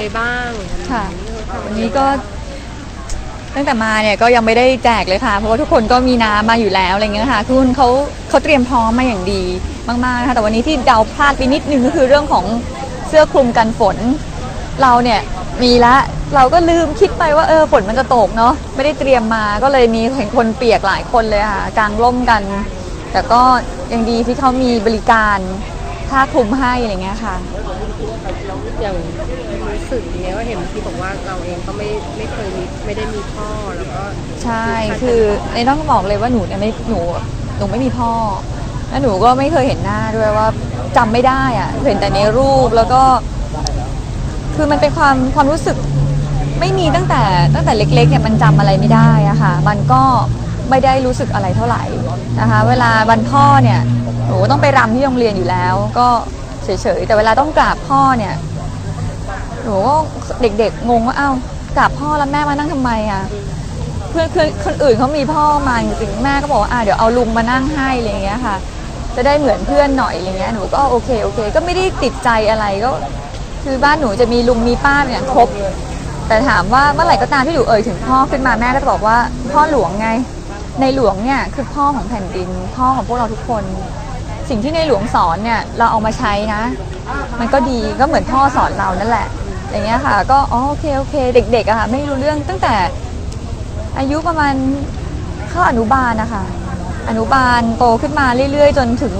ไปบ้างค่ะ วันนี้ก็ตั้งแต่มาเนี่ยก็ยังไม่ได้แจกเลยค่ะ เพราะว่าทุกคนก็มีน้ำมาอยู่แล้วอะไรเงี้ยค่ะคือคุณเขาเขาเตรียมพร้อมมาอย่างดีมากๆนะคะแต่วันนี้ที่เดาพลาดไปนิดนึงก็คือเรื่องของเสื้อคลุมกันฝน เราเนี่ยมีละเราก็ลืมคิดไปว่าเออฝนมันจะตกเนาะไม่ได้เตรียมมาก็เลยมีเห็นคนเปียกหลายคนเลยค่ะกางร่มกัน แต่ก็ยังดีที่เขามีบริการ ผ้าคลุมให้อะไรเงี้ยค่ะ อย่างรู้สึกอย่างเงี้ยว่าเห็นที่บอกว่าเราเองก็ไม่ไม่เคยมีไม่ได้มีพ่อแล้วก็ใช่คือในต้องบอกเลยว่าหนูเนี่ยไม่หนูหนูไม่มีพ่อ แล้วหนูก็ไม่เคยเห็นหน้าด้วยว่าจำไม่ได้อะเห็นแต่ในรูปแล้วก็ คือมันเป็นความความรู้สึกไม่มีตั้งแต่ตั้งแต่เล็กๆเนี่ยมันจำอะไรไม่ได้อะค่ะ มันก็ไม่ได้รู้สึกอะไรเท่าไหร่ นะคะ เวลาวันพ่อเนี่ยหนูก็ต้องไปรำที่โรงเรียนอยู่แล้ว ก็เฉยๆแต่เวลาต้องกราบพ่อเนี่ยหนูก็เด็ก ๆ งงว่าอ้าวกราบพ่อแล้วแม่มานั่งทำไมอะเพื่อนคือคนอื่นเขามีพ่อมาจริงๆแม่ก็บอกว่าอะเดี๋ยวเอาลุงมานั่งให้อะไรอย่างเงี้ยค่ะ จะได้เหมือนเพื่อนหน่อยอะไรเงี้ยหนูก็โอเคโอเค ก็ไม่ได้ติดใจอะไรก็ คือบ้านหนูจะมีลุงมีป้าเนี่ยครบแต่ถามว่าเมื่อไหร่ก็ตามที่หนูเอ่ยถึงพ่อขึ้นมาแม่ก็จะบอกว่าพ่อหลวงไง ในหลวงเนี่ยคือพ่อของแผ่นดิน พ่อของพวกเราทุกคน สิ่งที่ในหลวงสอนเนี่ยเราเอามาใช้นะ มันก็ดีก็เหมือนพ่อสอนเรานั่นแหละอย่างเงี้ยค่ะ ก็อ๋อโอเคโอเค เด็กๆอะค่ะ ไม่รู้เรื่องตั้งแต่อายุประมาณเข้าอนุบาลนะคะอนุบาลโตขึ้นมาเรื่อยๆ จนถึง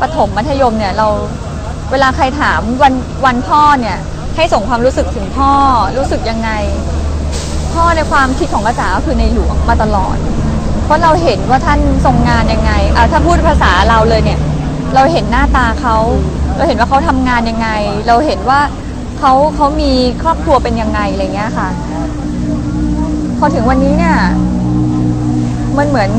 ประถมมัธยมเนี่ยเราเวลาใครถามวันวันพ่อเนี่ยให้ส่งความรู้สึกถึงพ่อรู้สึกยังไง พ่อในความคิดของภาษาก็คือในหลวงมาตลอด เพราะเราเห็นว่าท่านทรงงานยังไงอะถ้าพูดภาษาเราเลยเนี่ย เราเห็นหน้าตาเขา เราเห็นว่าเขาทำงานยังไง เราเห็นว่าเขาเขามีครอบครัวเป็นยังไงอะไรเงี้ยค่ะ พอถึงวันนี้เนี่ย มันเหมือน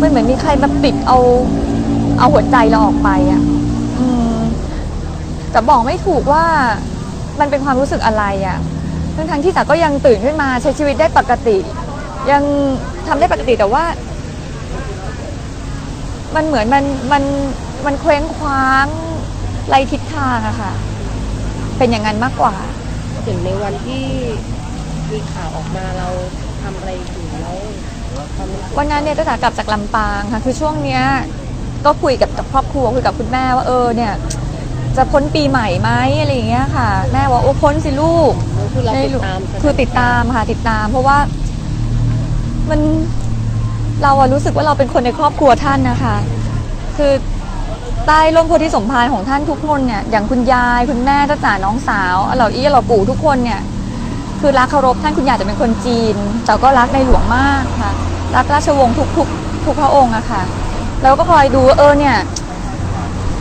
มันเหมือนมีใครมาปิดเอาเอาหัวใจเราออกไปอะ่ะ อืม แต่บอกไม่ถูกว่ามันเป็นความรู้สึกอะไรอะ่ะทั้งทั้งๆที่จ๋าก็ยังตื่นขึ้นมาใช้ชีวิตได้ปกติ ยังทำได้ปกติแต่ว่า มันเหมือนมันมันมันเคว้งคว้างไรทิศทางอะค่ะ เป็นอย่างนั้นมากกว่าเห็นในวันที่มีข่าวออกมาเราทำอะไรอยู่แล้วความรู้สึกวันนั้นเนี่ยจ้าจ๋ากลับจากลำปางค่ะ คือช่วงเนี้ยก็คุยกับครอบครัวคุยกับคุณแม่ว่าเออเนี่ย จะพ้นปีใหม่ไหมอะไรอย่างเงี้ยค่ะ แม่บอกโอ้พ้นสิลูกคือเราติดตามคือติดตามค่ะติดตามเพราะว่า มันเราอะรู้สึกว่าเราเป็นคนในครอบครัวท่านนะคะ คือใต้ร่มโพธิสมภารของท่านทุกคนเนี่ยอย่างคุณยายคุณแม่จ้าจ๋าน้องสาวเราอี้เราปู่ทุกคนเนี่ยคือรักเคารพท่านคุณยายจะเป็นคนจีน แต่ก็รักในหลวงมากค่ะ รักราชวงศ์ทุกทุกทุกพระองค์อะค่ะแล้วก็คอยดูเออเนี่ย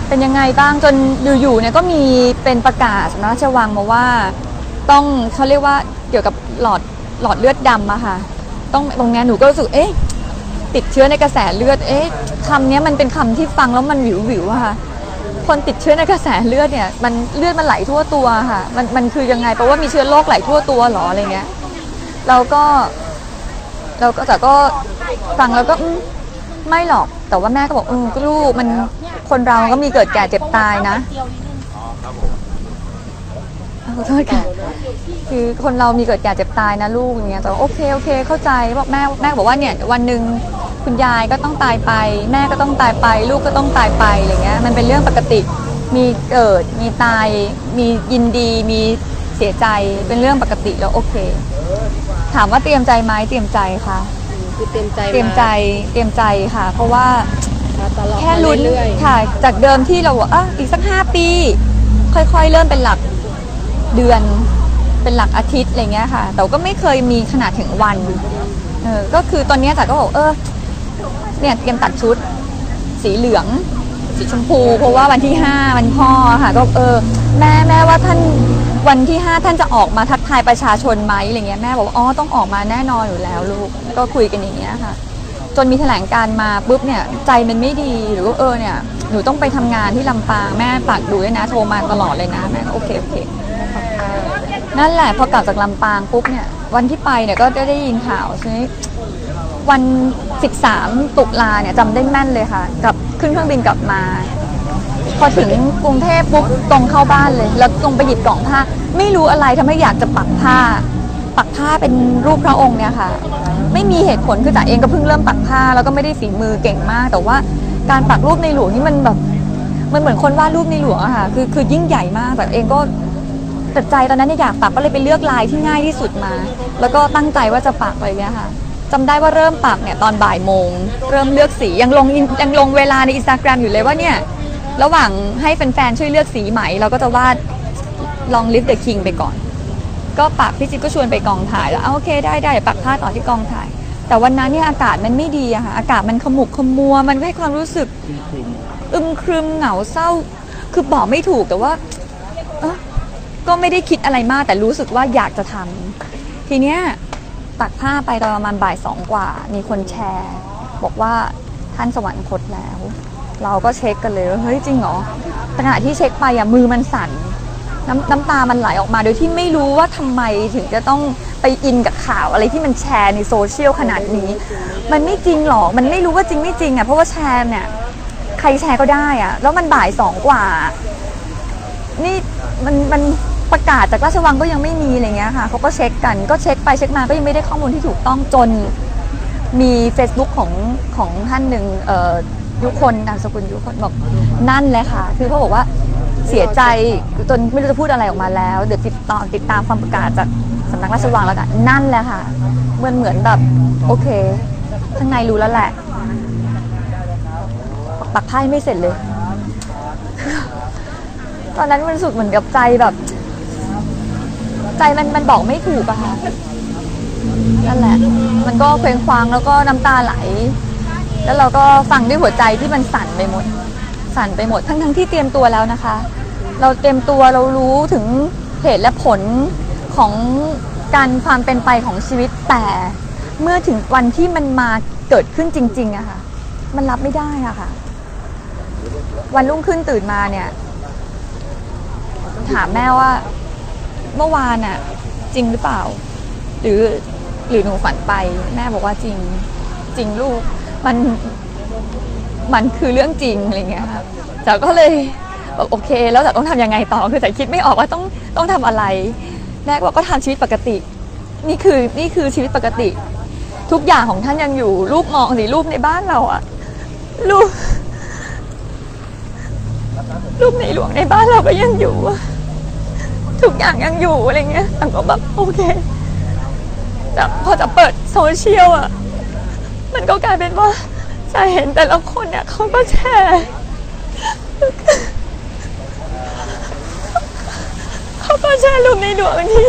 เป็นยังไงบ้างจนอยู่ๆเนี่ยก็มีเป็นประกาศสำนักราชวังมาว่า ต้องเขาเรียกว่าเกี่ยวกับหลอดหลอดเลือดดำอะค่ะ ต้องตรงเนี้ยหนูก็รู้สึกเอ๊ะติดเชื้อในกระแสเลือดเอ๊ะคำนี้มันเป็นคำที่ฟังแล้วมันหวิวหวิวอะค่ะคนติดเชื้อในกระแสเลือดเนี่ยมันเลือดมันไหลทั่วตัวค่ะ มันมันคือยังไงแปลว่ามีเชื้อโรคไหลทั่วตัวหรออะไรเงี้ยเราก็เราก็แต่ก็ฟังแล้วก็ไม่หรอกแต่ว่าแม่ก็บอกเออลูกมันคนเราก็มีเกิดแก่เจ็บตายนะ ขอโทษค่ะ คือคนเรามีเกิดแก่เจ็บตายนะลูกอย่างเงี้ยแต่ว่าโอเคโอเค เข้าใจบอกแม่แม่บอกว่าเนี่ยวันหนึ่งคุณยายก็ต้องตายไป แม่ก็ต้องตายไป ลูกก็ต้องตายไปอะไรเงี้ยมันเป็นเรื่องปกติมีเกิดมีตาย มียินดี มีเสียใจเป็นเรื่องปกติแล้วโอเค ถามว่าเตรียมใจไหมเตรียมใจค่ะ คือเตรียมใจเตรียมใจเตรียมใจค่ะ เพราะว่ามาตลอดแค่ลุ้นเรื่อยๆ ค่ะ จากเดิมที่เราบอกอะอีกสักห้าปี ค่อยๆ เริ่มเป็นหลัก เดือนเป็นหลักอาทิตย์อะไรเงี้ยค่ะ แต่ก็ไม่เคยมีขนาดถึงวันเออก็คือตอนเนี้ยจ๋าก็บอกเออเนี่ยเตรียมตัดชุด สีเหลือง สีชมพู เพราะว่าวันที่ห้าวันพ่อค่ะ ก็เออ แม่แม่ว่าท่านวันที่ห้าท่านจะออกมาทักทายประชาชนไหมอะไรเงี้ยแม่บอกว่าอ๋อต้องออกมาแน่นอนอยู่แล้วลูกก็คุยกันอย่างเงี้ยค่ะ จนมีแถลงการมาปุ๊บเนี่ยใจมันไม่ดีหรือว่าเออเนี่ยหนูต้องไปทำงานที่ลำปางแม่ฝากดูด้วยนะโทรมาตลอดเลยนะแม่ก็โอเคโอเค นั่นแหละพอกลับจากลำปางปุ๊บเนี่ยวันที่ไปเนี่ยก็ได้ได้ยินข่าวใช่ไหมวัน 13 ตุลาเนี่ยจำได้แม่นเลยค่ะกับขึ้นเครื่องบินกลับมา พอถึงกรุงเทพปุ๊บตรงเข้าบ้านเลย แล้วตรงไปหยิบกล่องผ้า ไม่รู้อะไรทำให้อยากจะปักผ้า ปักผ้าเป็นรูปพระองค์เนี่ยค่ะ ไม่มีเหตุผลคือจ๋าเองก็เพิ่งเริ่มปักผ้า แล้วก็ไม่ได้ฝีมือเก่งมาก แต่ว่าการปักรูปในหลวงนี่มันแบบมันเหมือนคนวาดรูปในหลวงอะค่ะคือคือยิ่งใหญ่มากแต่เองก็ แต่ใจตอนนั้นเนี่ยอยากปักก็เลยไปเลือกลายที่ง่ายที่สุดมา แล้วก็ตั้งใจว่าจะปักอะไรเงี้ยค่ะจำได้ว่าเริ่มปักเนี่ยตอนบ่ายโมง เริ่มเลือกสียังลงยังลงเวลาในอินสตาแกรมอยู่เลยว่าเนี่ยระหว่างให้แฟนๆช่วยเลือกสีไหม เราก็จะวาดลองลิฟต์เดอะคิงไปก่อน ก็ปักพี่จิ๊บก็ชวนไปกองถ่ายแล้วเอาโอเคได้ได้ปักผ้าต่อที่กองถ่าย แต่วันนั้นเนี่ยอากาศมันไม่ดีอะค่ะอากาศมันขมุกขมัว มันให้ความรู้สึกอึมครึมเหงาเศร้า คือบอกไม่ถูกแต่ว่า ก็ไม่ได้คิดอะไรมากแต่รู้สึกว่าอยากจะทำทีเนี้ยตักผ้าไปตอนประมาณบ่ายสองกว่า มีคนแชร์ บอกว่าท่านสวรรคตแล้ว เราก็เช็คกันเลยว่าเฮ้ยจริงเหรอขณะที่เช็คไปอะมือมันสั่นน้ำน้ำตามันไหลออกมา โดยที่ไม่รู้ว่าทำไมถึงจะต้องไปอินกับข่าวอะไรที่มันแชร์ในโซเชียลขนาดนี้ มันไม่จริงหรอกมันไม่รู้ว่าจริงไม่จริงอะเพราะว่าแชร์เนี่ย ใครแชร์ก็ได้อะแล้วมันบ่ายสองกว่า นี่มันมัน ประกาศจากราชวังก็ยังไม่มีอะไรเงี้ยค่ะเขาก็เช็คกันก็เช็คไปเช็คมาก็ยังไม่ได้ข้อมูลที่ถูกต้องจนมี Facebook ของของท่านหนึ่งยุคนนามสกุลยุคนบอกนั่นแหละค่ะ คือเขาบอกว่าเสียใจจนไม่รู้จะพูดอะไรออกมาแล้ว เดี๋ยวติดต่อติดตามความประกาศจากสำนักราชวังแล้วกันนั่นแหละค่ะเหมือนเหมือนแบบโอเคข้างในรู้แล้วแหละปักไพ่ไม่เสร็จเลย ตอนนั้นมันสุดเหมือนกับใจแบบ ใจมันมันบอกไม่ถูกอะค่ะนั่นแหละ มันก็เคว้งคว้างแล้วก็น้ำตาไหล แล้วเราก็ฟังด้วยหัวใจที่มันสั่นไปหมด สั่นไปหมดทั้งทั้งที่เตรียมตัวแล้วนะคะ เราเตรียมตัวเรารู้ถึงเหตุและผลของการความเป็นไปของชีวิตแต่เมื่อถึงวันที่มันมาเกิดขึ้นจริงๆอะค่ะ มันรับไม่ได้อะค่ะ วันรุ่งขึ้นตื่นมาเนี่ย ถามแม่ว่า เมื่อวานอะจริงหรือเปล่า หรือหรือหนูฝันไป แม่บอกว่าจริงจริงลูกมันมันคือเรื่องจริงอะไรเงี้ยค่ะแต่ก็เลยแบบโอเค แล้วแต่ต้องทำยังไงต่อคือแต่คิดไม่ออกว่าต้องต้องทำอะไรแม่ก็บอกก็ทำชีวิตปกติ นี่คือนี่คือชีวิตปกติ ทุกอย่างของท่านยังอยู่ รูปมองสิรูปในบ้านเราอะรูปรูปในหลวงในบ้านเราก็ยังอยู่อะ ทุกอย่างยังอยู่อะไรเงี้ยแต่ก็แบบโอเคแต่พอจะเปิดโซเชียลอะมันก็กลายเป็นว่าจะเห็นแต่ละคนเนี่ยเขาก็แชร์เขาก็แชร์รูปในหลวงบางที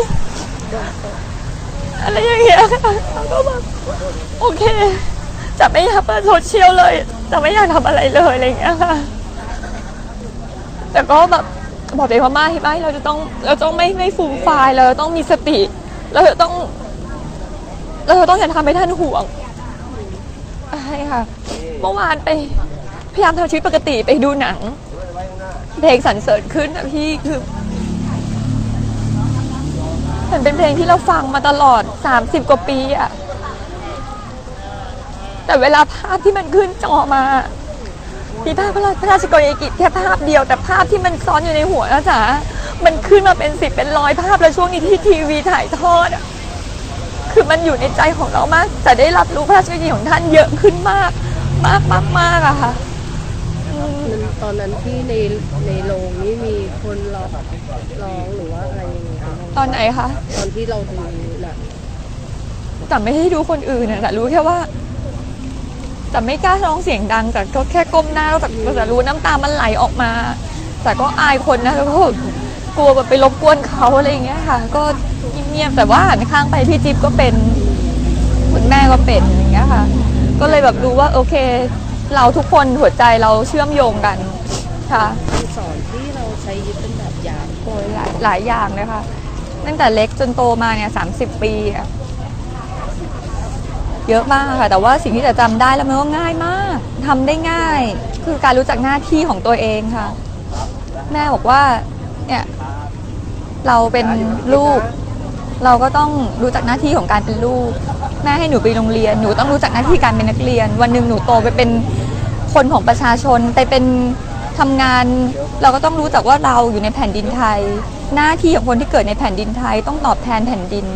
อะไรอย่างเงี้ยค่ะก็แบบโอเค จะไม่อยากเปิดโซเชียลเลย จะไม่อยากทำอะไรเลยอะไรอย่างเงี้ยค่ะ แต่ก็แบบ บอกตัวเองว่าไม่ไม่เราจะต้องเราต้องไม่ไม่ฟูมไฟายเราต้องมีสติ เราจะต้อง เราต้องอย่าทำให้ท่านห่วงใช่ค่ะเมื่อวานไปพยายามทำชีวิตปกติไปดูหนังเพลงสรรเสริญขึ้นนะพี่คือมันเป็นเพลงที่เราฟังมาตลอด30กว่าปีอะแต่เวลาภาพที่มันขึ้นจอมา มีภาพพระราพระราชกรณียกิจแค่ภาพเดียว แต่ภาพที่มันซ้อนอยู่ในหัวนะจ๊ะมันขึ้นมาเป็นสิบเป็นร้อยภาพแล้วช่วงนี้ที่ทีวีถ่ายทอดอะคือมันอยู่ในใจของเรามากแต่ได้รับรู้พระราชกรณียกิจของท่านเยอะขึ้นมาก มากมากมากอะค่ะอืมตอนนั้นที่ในในโรงนี่มีคนร้องร้องหรือว่าอะไรยังไงคะตอนไหนคะตอนที่เราดูน่ะแต่ไม่ได้ดูคนอื่นนะแต่รู้แค่ว่า แต่ไม่กล้าร้องเสียงดังแต่ก็แค่ก้มหน้าแล้วแต่แต่รู้น้ำตามันไหลออกมา แต่ก็อายคนนะแล้วก็กลัวแบบไปรบกวนเขาอะไรอย่างเงี้ยค่ะ ก็เงียบๆแต่ว่าหันข้างไปพี่จิ๊บก็เป็นคุณแม่ก็เป็นอย่างเงี้ยค่ะ ก็เลยแบบรู้ว่าโอเค เราทุกคนหัวใจเราเชื่อมโยงกันค่ะคำสอนที่เราใช้ยึดเป็นแบบอย่างโอ้ยหลายหลายอย่างเลยค่ะตั้งแต่เล็กจนโตมาเนี่ยสามสิบปีอะ เยอะมากค่ะ แต่ว่าสิ่งที่จะจำได้แล้วมันก็ง่ายมากทำได้ง่าย คือการรู้จักหน้าที่ของตัวเองค่ะ แม่บอกว่า เนี่ย เราเป็นลูก เราก็ต้องรู้จักหน้าที่ของการเป็นลูก แม่ให้หนูไปโรงเรียน หนูต้องรู้จักหน้าที่การเป็นนักเรียน วันหนึ่งหนูโตไปเป็นคนของประชาชน ไปเป็นทำงาน เราก็ต้องรู้จักว่าเราอยู่ในแผ่นดินไทย หน้าที่ของคนที่เกิดในแผ่นดินไทย ต้องตอบแทนแผ่นดิน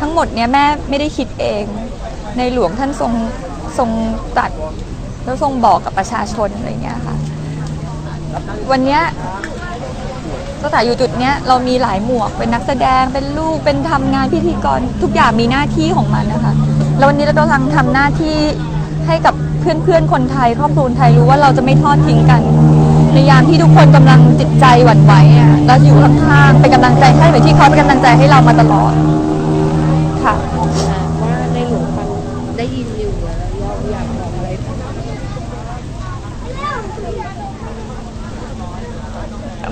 ทั้งหมดเนี้ยแม่ไม่ได้คิดเอง ในหลวงท่านทรงทรงตัดแล้วทรงบอกกับประชาชนอะไรเงี้ยค่ะ วันเนี้ยตั้งแต่อยู่จุดเนี้ยเรามีหลายหมวกเป็นนักแสดงเป็นลูกเป็นทำงานพิธีกรทุกอย่างมีหน้าที่ของมันนะคะแล้ววันนี้เรากำลังทำหน้าที่ให้กับเพื่อนๆคนไทยครอบครัวไทยรู้ว่าเราจะไม่ทอดทิ้งกันในยามที่ทุกคนกำลังจิตใจหวั่นไหวอะเราอยู่ข้างๆเป็นกำลังใจให้เหมือนที่เขาเป็นกำลังใจให้เรามาตลอดค่ะ ว่าในหลวงฟังได้ยินอยู่แล้วเราอยากบอกอะไร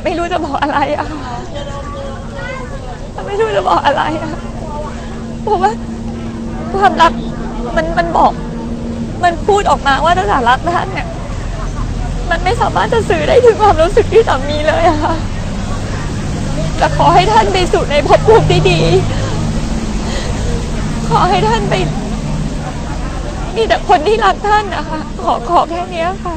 ไม่รู้ จะบอกอะไรอะไม่รู้จะบอกอะไรอะผมว่าความรักมันมันบอก มันพูดออกมาว่าตั้งแต่รักท่านเนี่ย มันไม่สามารถจะสื่อได้ถึงความรู้สึกที่สามีเลยอะค่ะแต่ขอให้ท่านไปสู่ในภพภูมิที่ดี ขอให้ท่านไป มีแต่คนที่รักท่านนะคะ ขอขอแค่นี้ค่ะ